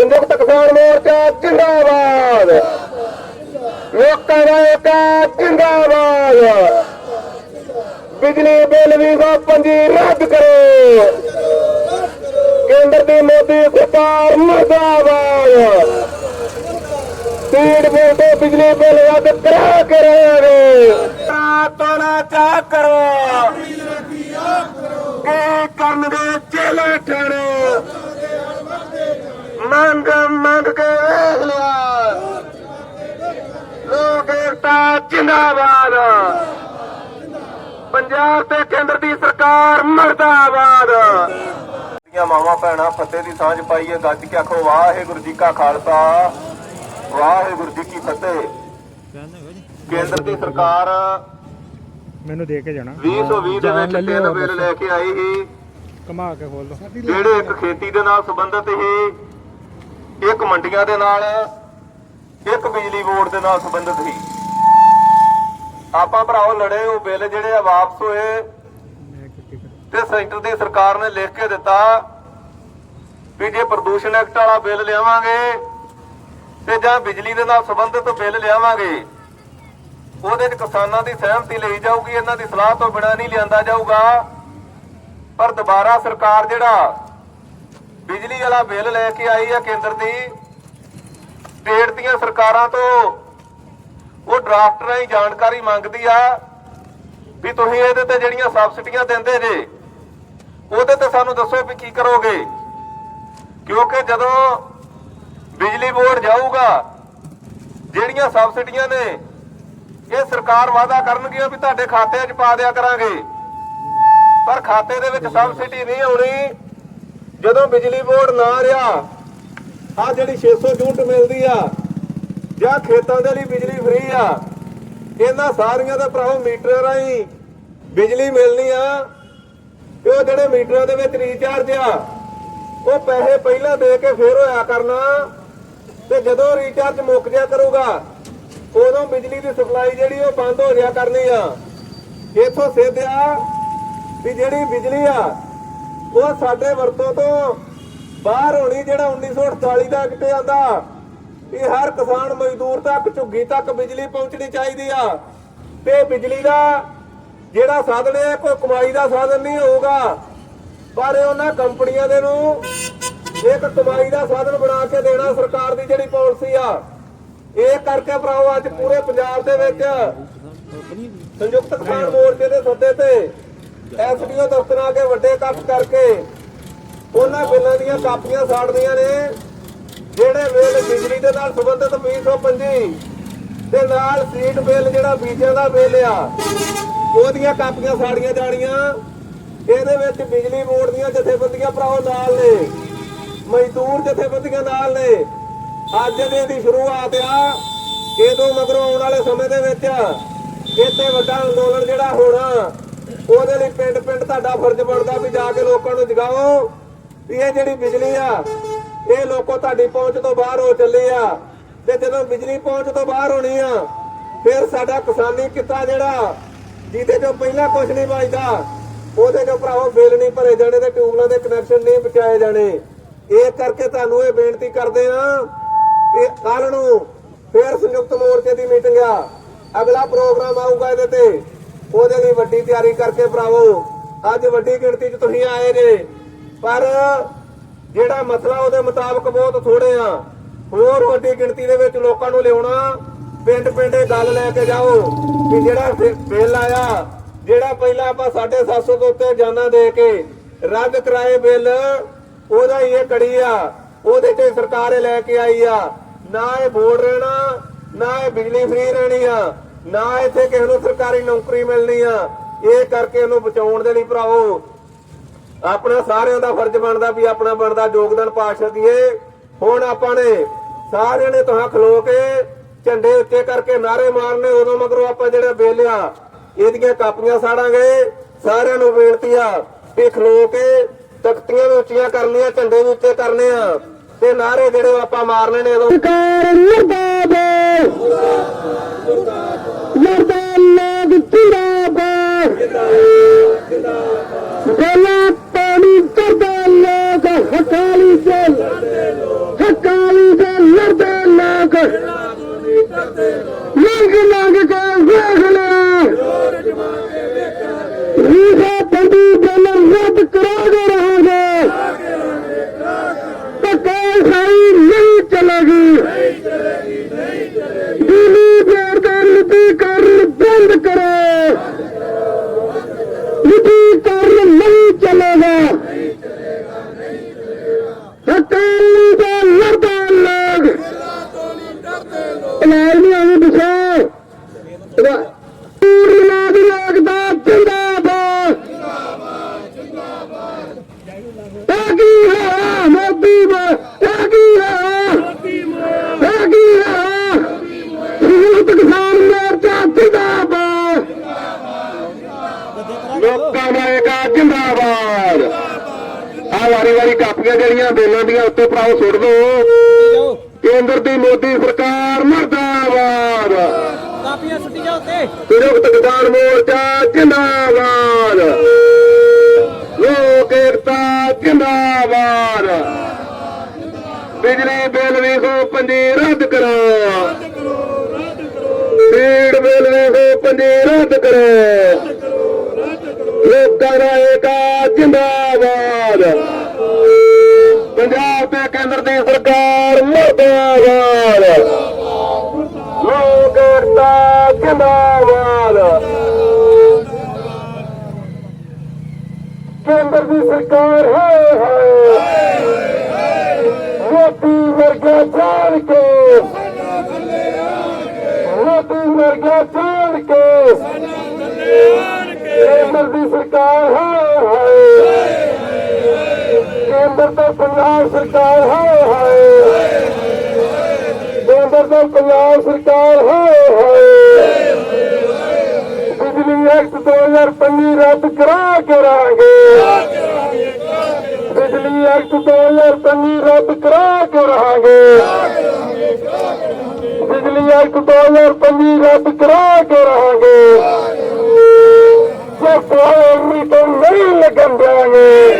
ਸੰਯੁਕਤ ਕਿਸਾਨ ਮੋਰਚਾ ਜਿੰਦਾਬਾਦ। ਲੋਕਾਂ ਦਾ ਏਕਾ ਜਿੰਦਾਬਾਦ। ਬਿਜਲੀ ਬਿੱਲ ਵੀ ਪੰਜੀ ਰੱਦ ਕਰੋ। ਕੇਂਦਰ ਦੀ ਮੋਦੀ ਸਰਕਾਰ ਮੁਰਦਾਬਾਦ। ਸਪੀਡ ਬੋਲ ਬਿਜਲੀ ਬਿੱਲ ਰੱਦ ਕਰਾ ਕੇ ਰਹੇ ਤੋਣਾ ਚਾ ਕਰੋ। ਕੀ ਕਰਨਗੇ ਚੇਲੇ ਠਾਣੇ ਮੰਗ ਮੰਗ ਕੇ ਵੇਖ ਲਿਆ। ਲੋਕ ਏਕਤਾ ਜਿੰਦਾਬਾਦ। ਪੰਜਾਬ ਤੇ ਕੇਂਦਰ ਦੀ ਸਰਕਾਰ ਮਰਦਾਬਾਦ। ਦੀਆਂ ਮਾਵਾਂ ਭੈਣਾਂ ਫਤਿਹ ਦੀ ਸਾਂਝ ਪਾਈਏ ਗੱਜ ਕੇ ਆਖੋ ਵਾਹਿਗੁਰੂ ਜੀ ਕਾ ਖਾਲਸਾ ਵਾਹਿਗੁਰੂ ਜੀ ਕੀ ਫਤਿਹ ਕੇਂਦਰ ਦੀ ਸਰਕਾਰ ਮੈਨੂੰ ਦੇ ਕੇ ਜਾਣਾ। 2020 ਦੇ ਵਿੱਚ ਤਿੰਨ ਬਿੱਲ ਲੈ ਕੇ ਆਈ ਸੀ। ਘਮਾ ਕੇ ਖੋਲ ਜਿਹੜੇ ਇੱਕ ਖੇਤੀ ਦੇ ਨਾਲ ਸੰਬੰਧਿਤ ਸੀ ਇੱਕ ਮੰਡੀਆਂ ਦੇ ਨਾਲ, ਇੱਕ ਬਿਜਲੀ ਬੋਰਡ ਦੇ ਨਾਲ ਸੰਬੰਧਿਤ ਸੀ। ਆਪਾਂ ਭਰਾਓ ਲੜੇ ਉਹ ਬਿੱਲ ਜਿਹੜੇ ਆ ਵਾਪਸ ਹੋਏ ਤੇ ਸੈਂਟਰ ਦੀ ਸਰਕਾਰ ਨੇ ਲਿਖ ਕੇ ਦਿੱਤਾ ਵੀ ਜੇ ਪ੍ਰਦੂਸ਼ਣ ਐਕਟ ਵਾਲਾ ਬਿੱਲ ਲਿਆਵਾਂਗੇ ਤੇ ਜਾਂ ਬਿਜਲੀ ਦੇ ਨਾਲ ਸੰਬੰਧਿਤ ਬਿੱਲ ਲਿਆਵਾਂਗੇ, ਉਹਦੇ 'ਚ ਕਿਸਾਨਾਂ ਦੀ ਸਹਿਮਤੀ ਲਈ ਜਾਊਗੀ, ਇਹਨਾਂ ਦੀ ਸਲਾਹ ਤੋਂ ਬਿਨਾ ਨਹੀਂ ਲਿਆਂਦਾ ਜਾਊਗਾ। ਪਰ ਦੁਬਾਰਾ ਸਰਕਾਰ ਜਿਹੜਾ ਬਿਜਲੀ ਵਾਲਾ ਬਿੱਲ ਲੈ ਕੇ ਆਈ ਆ ਕੇਂਦਰ ਦੀ। ਸਟੇਟ ਦੀਆਂ ਸਰਕਾਰਾਂ ਤੋਂ ਉਹ ਡਰਾਫਟ ਰਾਹੀਂ ਜਾਣਕਾਰੀ ਮੰਗਦੀ ਆ ਵੀ ਤੁਸੀਂ ਇਹਦੇ ਤੇ ਜਿਹੜੀਆਂ ਸਬਸਿਡੀਆਂ ਦਿੰਦੇ ਜੇ, ਉਹਦੇ ਤੇ ਸਾਨੂੰ ਦੱਸੋ ਵੀ ਕੀ ਕਰੋਗੇ। ਕਿਉਂਕਿ ਜਦੋਂ ਬਿਜਲੀ ਬੋਰਡ ਜਾਊਗਾ, ਜਿਹੜੀਆਂ ਸਬਸਿਡੀਆਂ ਨੇ, ਇਹ ਸਰਕਾਰ ਵਾਅਦਾ ਕਰਨਗੀ ਵੀ ਤੁਹਾਡੇ ਖਾਤੇ 'ਚ ਪਾ ਦਿਆ ਕਰਾਂਗੇ। ਪਰ ਖਾਤੇ ਦੇ ਵਿੱਚ ਸਬਸਿਡੀ ਨਹੀਂ ਆਉਣੀ। ਜਦੋਂ ਬਿਜਲੀ ਬੋਰਡ ਨਾ ਰਿਹਾ ਆ ਜਿਹੜੀ 600 ਯੂਨਿਟ ਮਿਲਦੀ ਆ, ਜਾਂ ਖੇਤਾਂ ਦੇ ਲਈ ਬਿਜਲੀ ਫ੍ਰੀ ਆ, ਇਹਨਾਂ ਸਾਰੀਆਂ ਦਾ ਭਰਾਓ ਮੀਟਰ ਰਾਹੀਂ ਬਿਜਲੀ ਮਿਲਣੀ ਆ, ਤੇ ਉਹ ਜਿਹੜੇ ਮੀਟਰਾਂ ਦੇ ਵਿੱਚ ਰੀਚਾਰਜ ਆ, ਉਹ ਪੈਸੇ ਪਹਿਲਾਂ ਦੇ ਕੇ ਫੇਰ ਹੋਇਆ ਕਰਨਾ, ਤੇ ਜਦੋਂ ਰੀਚਾਰਜ ਮੁੱਕ ਜਾ ਕਰੂਗਾ, ਉਦੋਂ ਬਿਜਲੀ ਦੀ ਸਪਲਾਈ ਜਿਹੜੀ ਉਹ ਬੰਦ ਹੋ ਜਾ ਕਰਨੀ ਆ। ਇਥੋਂ ਸਿੱਧਿਆ ਵੀ ਜਿਹੜੀ ਬਿਜਲੀ ਆ ਉਹ ਸਾਡੇ ਵਰਤੋਂ ਤੋਂ ਬਾਹਰ ਹੋਣੀ ਜਿਹੜਾ 1948 ਦਾ ਐਕਟ ਆਂਦਾ ਵੀ ਹਰ ਕਿਸਾਨ ਮਜ਼ਦੂਰ ਤੱਕ, ਝੁੱਗੀ ਤੱਕ ਬਿਜਲੀ ਪਹੁੰਚਣੀ ਚਾਹੀਦੀ ਆ। ਤੇ ਬਿਜਲੀ ਦਾ ਜਿਹੜਾ ਸਾਧਨ ਹੈ, ਕੋਈ ਕਮਾਈ ਦਾ ਸਾਧਨ ਨਹੀਂ ਹੋਊਗਾ। ਪਰ ਇਹ ਉਹਨਾਂ ਕੰਪਨੀਆਂ ਦੇ ਨੂੰ ਇੱਕ ਕਮਾਈ ਦਾ ਸਾਧਨ ਬਣਾ ਕੇ ਦੇਣਾ ਸਰਕਾਰ ਦੀ ਜਿਹੜੀ ਪਾਲਿਸੀ ਆ। ਇਹ ਕਰਕੇ ਭਰਾਓ, ਅੱਜ ਪੂਰੇ ਪੰਜਾਬ ਦੇ ਵਿੱਚ ਸੰਯੁਕਤ ਕਿਸਾਨ ਮੋਰਚੇ ਦੇ ਸੱਦੇ ਤੇ ਐਸਡੀਓ ਦਫ਼ਤਰਾਂ ਕੇ ਵੱਡੇ ਇਕੱਠ ਕਰਕੇ ਉਹਨਾਂ ਬਿੱਲਾਂ ਦੀਆਂ ਕਾਪੀਆਂ ਸਾੜਦੀਆਂ ਨੇ, ਜਿਹੜੇ ਬਿੱਲ ਬਿਜਲੀ ਦੇ ਨਾਲ ਸੰਬੰਧਿਤ 225 ਤੇ ਨਾਲ ਸੀਟ ਬਿੱਲ ਜਿਹੜਾ ਬੀਜਾਂ ਦਾ ਬਿੱਲ ਆ, ਉਹਦੀਆਂ ਕਾਪੀਆਂ ਸਾੜੀਆਂ ਜਾਣੀਆਂ। ਇਹਦੇ ਵਿੱਚ ਬਿਜਲੀ ਬੋਰਡ ਦੀਆਂ ਜਥੇਬੰਦੀਆਂ ਭਰਾਓ ਨਾਲ ਨੇ, ਮਜ਼ਦੂਰ ਜਥੇਬੰਦੀਆਂ ਨਾਲ ਨੇ। ਅੱਜ ਦੇ ਦੀ ਸ਼ੁਰੂਆਤ ਆ, ਇਹਦੋਂ ਮਗਰੋਂ ਆਉਣ ਵਾਲੇ ਸਮੇਂ ਦੇ ਵਿੱਚ ਇੱਥੇ ਵੱਡਾ ਅੰਦੋਲਨ ਜਿਹੜਾ ਹੋਣਾ ਉਹਦੇ ਲਈ ਪਿੰਡ ਪਿੰਡ ਤੁਹਾਡਾ ਫਰਜ਼ ਬਣਦਾ ਵੀ ਜਾ ਕੇ ਲੋਕਾਂ ਨੂੰ ਜਗਾਓ ਵੀ ਇਹ ਜਿਹੜੀ ਬਿਜਲੀ ਆ, ਇਹ ਲੋਕੋ ਤੁਹਾਡੀ ਪਹੁੰਚ ਤੋਂ ਬਾਹਰ ਹੋ ਚੱਲੀ ਆ। ਤੇ ਜਦੋਂ ਬਿਜਲੀ ਪਹੁੰਚ ਤੋਂ ਬਾਹਰ ਹੋਣੀ ਆ, ਫਿਰ ਸਾਡਾ ਕਿਸਾਨੀ ਕਿੱਤਾ ਜਿਹੜਾ, ਜਿਹਦੇ ਚੋਂ ਪਹਿਲਾਂ ਕੁਝ ਨਹੀਂ ਬਚਦਾ, ਉਹਦੇ ਚੋਂ ਭਰਾਵੋ ਬਿੱਲ ਨਹੀਂ ਭਰੇ ਜਾਣੇ ਤੇ ਟਿਊਬਲਾਂ ਦੇ ਕਨੈਕਸ਼ਨ ਨਹੀਂ ਬਚਾਏ ਜਾਣੇ। ਇਹ ਕਰਕੇ ਤੁਹਾਨੂੰ ਇਹ ਬੇਨਤੀ ਕਰਦੇ ਆ ਕਿ ਕੱਲ ਨੂੰ ਫਿਰ ਸੰਯੁਕਤ ਮੋਰਚੇ ਦੀ ਮੀਟਿੰਗ ਆ। ਅਗਲਾ ਪ੍ਰੋਗਰਾਮ ਆਊਗਾ ਇਹਦੇ ਤੇ। ਉਹਦੇ ਲਈ ਵੱਡੀ ਤਿਆਰੀ ਕਰਕੇ ਭਰਾਵੋ, ਅੱਜ ਵੱਡੀ ਗਿਣਤੀ 'ਚ ਤੁਸੀਂ ਆਏ ਜੇ, ਪਰ ਜਿਹੜਾ ਮਸਲਾ ਉਹਦੇ ਮੁਤਾਬਕ ਬਹੁਤ ਥੋੜੇ ਆ। ਹੋਰ ਵੱਡੀ ਗਿਣਤੀ ਦੇ ਵਿੱਚ ਲੋਕਾਂ ਨੂੰ ਲਿਆਉਣਾ, ਪਿੰਡ ਪਿੰਡੇ ਗੱਲ ਲੈ ਕੇ ਜਾਓ ਕਿ ਜਿਹੜਾ ਬਿੱਲ ਆਇਆ, ਜਿਹੜਾ ਪਹਿਲਾਂ ਆਪਾਂ 750 ਤੋਂ ਉੱਤੇ ਜਾਨਾਂ ਦੇ ਕੇ ਰੱਦ ਕਰਾਏ ਬਿੱਲ, ਉਹਦਾ ਹੀ ਇਹ ਕੜੀ ਆ, ਉਹਦੇ ਤੇ ਸਰਕਾਰ ਇਹ ਲੈ ਕੇ ਆਈ ਆ। ਨਾ ਇਹ ਬੋਰਡ ਰਹਿਣਾ, ਨਾ ਇਹ ਬਿਜਲੀ ਫ੍ਰੀ ਰਹਿਣੀ ਆ। ਨਾ ਇੱਥੇ ਕਿਸੇ ਨੂੰ ਸਰਕਾਰੀ ਨੌਕਰੀ ਮਿਲਣੀ ਆ। ਇਹ ਕਰਕੇ ਇਹਨੂੰ ਬਚਾਉਣ ਦੇ ਲਈ ਭਰਾਓ ਆਪਣਾ ਸਾਰਿਆਂ ਦਾ ਫਰਜ਼ ਬਣਦਾ ਵੀ ਆਪਣਾ ਬਣਦਾ ਯੋਗਦਾਨ ਪਾ ਸਕੀਏ ਹੁਣ ਆਪਾਂ ਨੇ ਸਾਰਿਆਂ ਨੇ ਤੁਹਾਂ ਖਲੋ ਕੇ ਝੰਡੇ ਉੱਤੇ ਕਰਕੇ ਨਾਰੇ ਮਾਰਨੇ, ਉਦੋਂ ਮਗਰੋਂ ਆਪਾਂ ਜਿਹੜਾ ਬਿੱਲ ਇਹਦੀਆਂ ਕਾਪੀਆਂ ਸਾੜਾਂਗੇ। ਸਾਰਿਆਂ ਨੂੰ ਬੇਨਤੀ ਆ ਵੀ ਖਲੋ ਕੇ ਤਖਤੀਆਂ ਵੀ ਉੱਚੀਆਂ ਕਰਨੀਆਂ, ਝੰਡੇ ਵੀ ਉੱਤੇ ਕਰਨੇ ਆ ਤੇ ਨਾਰੇ ਜਿਹੜੇ ਆਪਾਂ ਮਾਰਨੇ ਨੇ ਉਦੋਂ ਸਰਕਾਰ ਮੁਰਦਾਬਾਦ ਮੁਰਦਾਬਾਦ। ਮਰਦਾਨਾ ਜਿੰਦਾਬਾਦ ਜਿੰਦਾਬਾਦ ਬੋਲਾ ਪਾਣੀ ਕਰਦਾ ਲੋਕ, ਹਕਾਲੀ ਦੇ ਹਕਾਲੀ ਦੇ ਲੜਦੇ ਲੋਕ ਬੋਲਾ ਪਾਣੀ ਕਰਦੇ ਲੋਕ। ਨੀਤੀ ਕਰਨ ਨਹੀਂ ਚੱਲੇਗਾ ਅਕਾਲੀ ਦਾ ਲੜਦਾ ਲੋਕ ਇਲਾਜ ਨਹੀਂ ਆਉਂਦੀ ਪਿੱਛੇ ਪੂਰੀ ਲਾਗ ਲੋਕ ਦਾ ਜਿੰਦਾਬਾਦ ਇਹ ਕੀ ਹੈ ਮੋਦੀ ਵਾ ਇਹ ਕੀ ਹੈ ਇਹ ਕੀ ਹੈ ਸੰਯੁਕਤ ਕਿਸਾਨ ਮੋਰਚਾ ਜਿੰਦਾਬਾਦ ਲੋਕਾਂ ਦਾ ਏਕਾ ਜਿੰਦਾਬਾਦ। ਆ ਵਾਰੀ ਵਾਰੀ ਕਾਪੀਆਂ ਜਿਹੜੀਆਂ ਬੇਲਾਂ ਦੀਆਂ ਉੱਤੇ ਭਰਾਓ ਸੁੱਟ ਦੋ। ਕੇਂਦਰ ਦੀ ਮੋਦੀ ਸਰਕਾਰ ਮਰਦਾਬਾਦ। ਕਾਪੀਆਂ ਸੁੱਟੀ ਜਾ ਉੱਤੇ। ਸੰਯੁਕਤ ਕਿਸਾਨ ਮੋਰਚਾ ਜਿੰਦਾਬਾਦ। ਲੋਕ ਏਕਤਾ ਜਿੰਦਾਬਾਦ। ਬਿਜਲੀ ਬਿੱਲ ਵੀ ਹੋ ਪੰਜੀ ਰੱਦ ਕਰੋ। ਸੀਡ ਬਿੱਲ ਵੀ ਹੋ ਪੰਜੀ ਰੱਦ ਕਰੋ। ਲੋਕਾਂ ਜਿੰਦਾਬਾਦ। ਪੰਜਾਬ ਤੇ ਕੇਂਦਰ ਦੀ ਸਰਕਾਰ ਮਰਦਾਬਾਦ। ਲੋਕ ਏਕਤਾ ਜਿੰਦਾਬਾਦ। ਕੇਂਦਰ ਦੀ ਸਰਕਾਰ ਹੈ ਹੈ ਮੋਦੀ ਵਰਗਾ ਜਾਣ ਕੇ। ਮੋਦੀ ਵਰਗਾ ਜਾਣ ਕੇ। ਕੇਂਦਰ ਦੀ ਸਰਕਾਰ ਹੈ ਹੈ ਕੇਂਦਰ ਤੋਂ ਪੰਜਾਬ ਸਰਕਾਰ ਹੈ ਹੈ ਕੇਂਦਰ ਤੋਂ ਪੰਜਾਬ ਸਰਕਾਰ ਹੈ ਹੈ ਬਿਜਲੀ ਐਕਟ 2025 ਰੱਦ ਕਰਾ ਕੇ ਰਹਾਂਗੇ ਬਿਜਲੀ ਐਕਟ 2025 ਰੱਦ ਕਰਾ ਕੇ ਰਹਾਂਗੇ ਬਿਜਲੀ ਐਕਟ 2025 ਰੱਦ ਕਰਾ ਕੇ ਰਹਾਂਗੇ ਜੇ